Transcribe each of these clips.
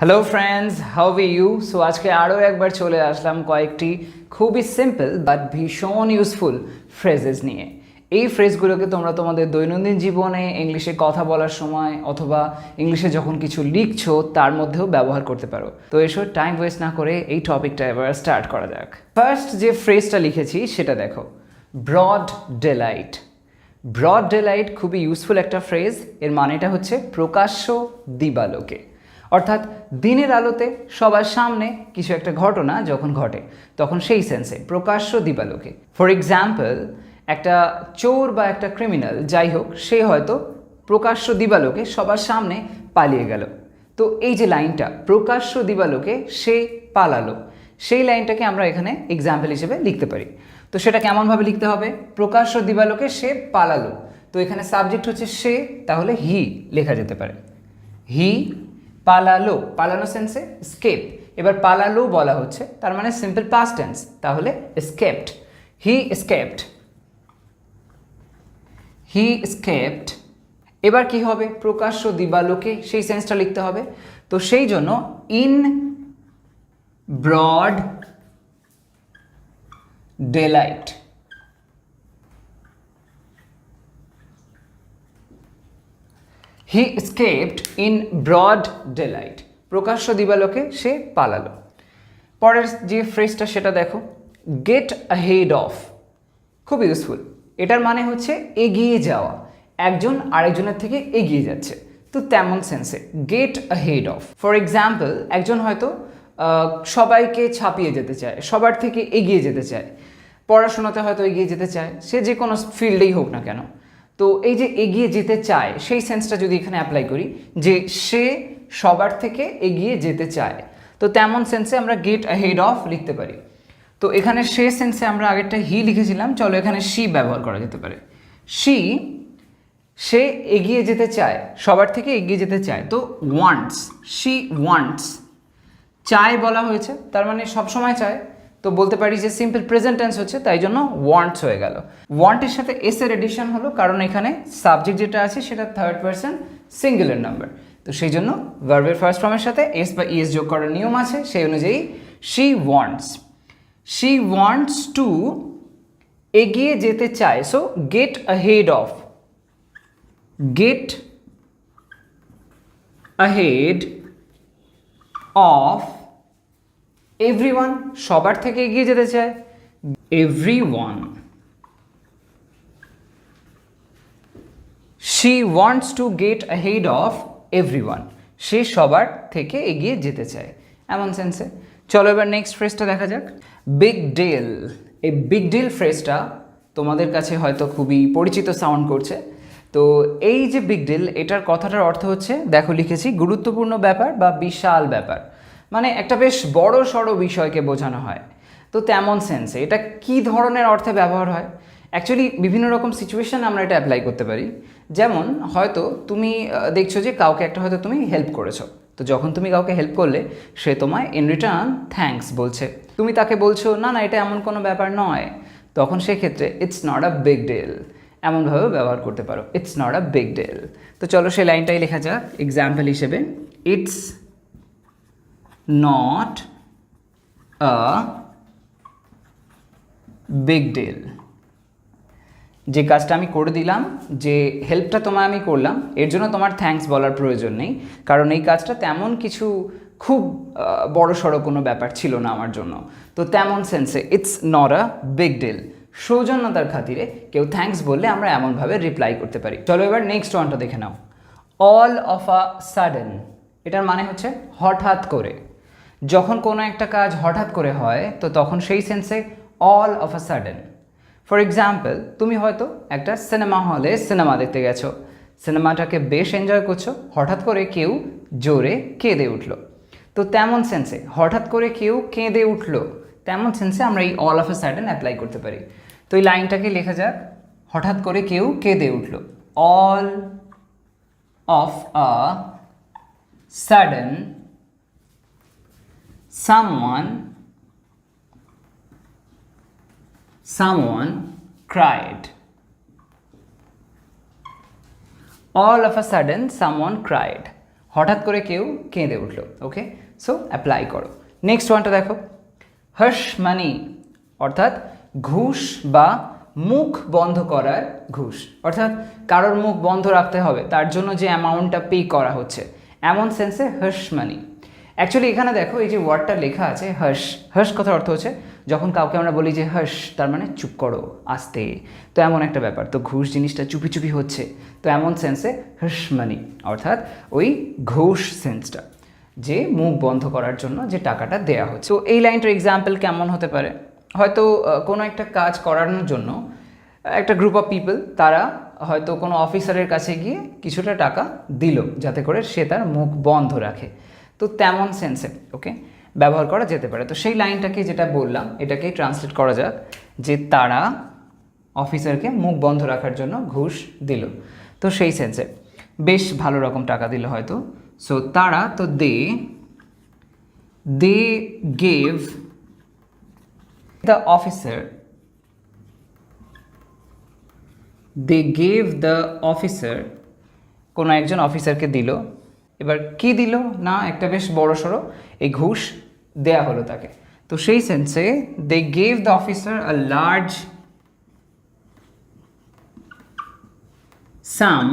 Hello friends how be you so আজকে আরও একবার চলে আসলাম কয়েকটি খুবই সিম্পল বাট ভীষণ ইউজফুল ফ্রেজেস নিয়ে। এই ফ্রেজগুলোকে তোমরা তোমাদের দৈনন্দিন জীবনে ইংলিশে কথা বলার সময় অথবা ইংলিশে যখন কিছু লিখছো, তার মধ্যেও ব্যবহার করতে পারো। তো এসব টাইম ওয়েস্ট না করে এই টপিকটা এবার স্টার্ট করা যাক। ফার্স্ট যে ফ্রেজটা লিখেছি, সেটা দেখো। ব্রড ডেলাইট ব্রড ডেলাইট খুবই ইউজফুল একটা ফ্রেজ এর মানেটা হচ্ছে প্রকাশ্য দিবালোকে। অর্থাৎ দিনের আলোতে সবার সামনে কিছু একটা ঘটনা যখন ঘটে, তখন সেই সেন্সে প্রকাশ্য দিবালোকে। ফর এক্সাম্পল একটা চোর বা একটা ক্রিমিনাল যাই হোক, সে হয়তো প্রকাশ্য দিবালোকে সবার সামনে পালিয়ে গেল। তো এই যে লাইনটা, প্রকাশ্য দিবালোকে সে পালালো, সেই লাইনটাকে আমরা এখানে এক্সাম্পল হিসেবে লিখতে পারি। তো সেটা কেমনভাবে লিখতে হবে? প্রকাশ্য দিবালোকে সে পালালো। তো এখানে সাবজেক্ট হচ্ছে সে, তাহলে হি লেখা যেতে পারে। হি পালালো, পালানো সেন্সে স্কেপ এবার পালালো বলা হচ্ছে, তার মানে সিম্পল পাস্ট টেন্স তাহলে escaped he escaped he escaped এবার কি হবে? প্রকাশ্য দিবালোকে সেই সেন্সটা লিখতে হবে। তো সেই জন্য in broad daylight he escaped in broad daylight প্রকাশ্য দিবালোকে সে পালালো। পরের যে ফ্রেজটা সেটা দেখো। গেট হেড অফ খুব ইউজফুল এটার মানে হচ্ছে এগিয়ে যাওয়া। একজন আরেকজনের থেকে এগিয়ে যাচ্ছে। তো তেমন সেন্সে get head of for example একজন হয়তো সবাইকে ছাপিয়ে যেতে চায়। সবার থেকে এগিয়ে যেতে চায়। পড়াশোনাতে হয়তো এগিয়ে যেতে চায়। সে যে কোনো ফিল্ডেই হোক না কেন। তো এই যে এগিয়ে যেতে চায়, সেই সেন্সটা যদি এখানে অ্যাপ্লাই করি, যে সে সবার থেকে এগিয়ে যেতে চায়, তো তেমন সেন্সে আমরা গেট হেড অফ লিখতে পারি। তো এখানে সে সেন্সে আমরা আগেরটা হি লিখেছিলাম, চলো এখানে শি ব্যবহার করা যেতে পারে। শি সে এগিয়ে যেতে চায়, সবার থেকে এগিয়ে যেতে চায়, তো ওয়ান্টস শি ওয়ান্টস চায় বলা হয়েছে, তার মানে সব সময় চায়। তো বলতে পারি যে সিম্পল প্রেজেন্ট টেন্স হচ্ছে, তাই জন্য ওয়ান্টস হয়ে গেল। ওয়ান্টের সাথে এস এর এডিশন হলো, কারণ এখানে সাবজেক্ট যেটা আছে সেটা থার্ড পার্সন সিঙ্গুলার নাম্বার তো সেই জন্য ভার্বের ফার্স্ট ফর্মের সাথে এস বা ইএস যোগ করার নিয়ম আছে, সেই অনুযায়ী she wants she wants to এগিয়ে যেতে চায় so get ahead of get ahead of everyone সবার থেকে এগিয়ে যেতে চায়। Everyone. She wants to get ahead of everyone. সে সবার থেকে এগিয়ে যেতে চায়। এমন সেন্সে চলো এবার নেক্সট ফ্রেজটা দেখা যাক। বিগ ডিল এই বিগ ডিল ফ্রেজটা তোমাদের কাছে হয়তো খুবই পরিচিত সাউন্ড করছে। তো এই যে বিগ ডিল এটার কথাটার অর্থ হচ্ছে, দেখো লিখেছি, গুরুত্বপূর্ণ ব্যাপার বা বিশাল ব্যাপার। মানে একটা বেশ বড় সড়ো বিষয়কে বোঝানো হয়। তো তেমন সেন্সে এটা কি ধরনের অর্থে ব্যবহার হয়? অ্যাকচুয়ালি বিভিন্ন রকম সিচুয়েশন আমরা এটা অ্যাপ্লাই করতে পারি। যেমন, হয়তো তুমি দেখছ যে কাউকে একটা হয়তো তুমি হেল্প করেছ। তো যখন তুমি কাউকে হেল্প করলে, সে তোমায় ইন রিটার্ন থ্যাঙ্কস বলছে। তুমি তাকে বলছো, না না, এটা এমন কোনো ব্যাপার নয়। তখন সেক্ষেত্রে it's not a big deal এমনভাবে ব্যবহার করতে পারো। It's not a big deal তো চলো সেই লাইনটাই লেখা যাক। এক্সাম্পল হিসেবে it's not a big deal যে কাজটা আমি করে দিলাম, যে হেল্পটা তোমায় আমি করলাম, এর জন্য তোমার থ্যাঙ্কস বলার প্রয়োজন নেই। কারণ এই কাজটা তেমন কিছু খুব বড় সড়ো কোনো ব্যাপার ছিল না আমার জন্য। তো তেমন সেন্সে it's not a big deal সৌজন্যতার খাতিরে কেউ থ্যাঙ্কস বললে আমরা এমনভাবে রিপ্লাই করতে পারি। চলো এবার নেক্সট ওয়ানটা দেখে নাও। অল অফ আ সাডেন এটার মানে হচ্ছে হঠাৎ করে। যখন কোনো একটা কাজ হঠাৎ করে হয়, তো তখন সেই সেন্সে all of a sudden for example তুমি হয়তো একটা সিনেমা হলে সিনেমা দেখতে গেছো। সিনেমাটাকে বেশ এনজয় করছ। হঠাৎ করে কেউ জোরে কেঁদে উঠল। তো তেমন সেন্সে হঠাৎ করে কেউ কেঁদে উঠল। তেমন সেন্সে আমরা এই all of a sudden apply করতে পারি। তো এই লাইনটাকে লেখা যাক। হঠাৎ করে কেউ কেঁদে উঠল। All of a sudden someone someone cried. All of a sudden, someone cried. হঠাৎ করে কেউ কেঁদে উঠল ওকে সো অ্যাপ্লাই করো। নেক্সট ওয়ানটা দেখো। হর্ষ মানি, অর্থাৎ ঘুষ বা মুখ বন্ধ করার ঘুষ। অর্থাৎ কারোর মুখ বন্ধ রাখতে হবে, তার জন্য যে অ্যামাউন্টটা পে করা হচ্ছে। এমন সেন্সে হর্ষ মানি। অ্যাকচুয়ালি এখানে দেখো, এই যে ওয়ার্ডটা লেখা আছে, হর্ষ। হর্ষ কথার অর্থ হচ্ছে, যখন কাউকে আমরা বলি যে, হর্ষ তার মানে চুপ করো, আস্তে। তো এমন একটা ব্যাপার। তো ঘুষ জিনিসটা চুপি চুপি হচ্ছে। তো এমন সেন্সে হর্ষ মানি অর্থাৎ ওই ঘুষ সেন্সটা যে মুখ বন্ধ করার জন্য যে টাকাটা দেয়া হচ্ছে। তো এই লাইনটার এক্সাম্পল কেমন হতে পারে? হয়তো কোনো একটা কাজ করানোর জন্য, একটা গ্রুপ অফ পিপল তারা হয়তো কোনো অফিসারের কাছে গিয়ে কিছুটা টাকা দিল, যাতে করে সে তার মুখ বন্ধ রাখে। তো তেমন সেন্সে ওকে ব্যবহার করা যেতে পারে। তো সেই লাইনটাকে যেটা বললাম, এটাকেই ট্রান্সলেট করা যাক, যে তারা অফিসারকে মুখ বন্ধ রাখার জন্য ঘুষ দিল। তো সেই সেন্সে বেশ ভালো রকম টাকা দিল হয়তো। সো তারা তো they they gave the officer they gave the officer কোনো একজন অফিসারকে দিল। এবার কি দিল? না, একটা বেশ বড় সড়ো, এই ঘুষ দেয়া হলো তাকে। তো সেই সেন্সে they gave the officer a large sum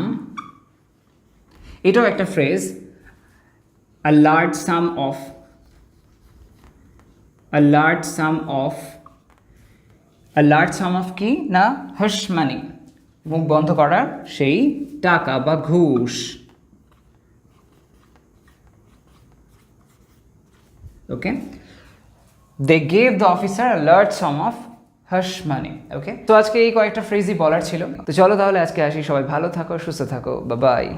এটাও একটা phrase a large sum of a large sum of a large sum of কি? না হর্ষ মানি মুখ বন্ধ করার সেই টাকা বা ঘুষ। Okay they gave the officer a large sum of hush money okay তো আজকে এই কয়েকটা ফ্রেজই বলার ছিল। তো চলো তাহলে আজকে আসি। সবাই ভালো থাকো, সুস্থ থাকো। বা বাই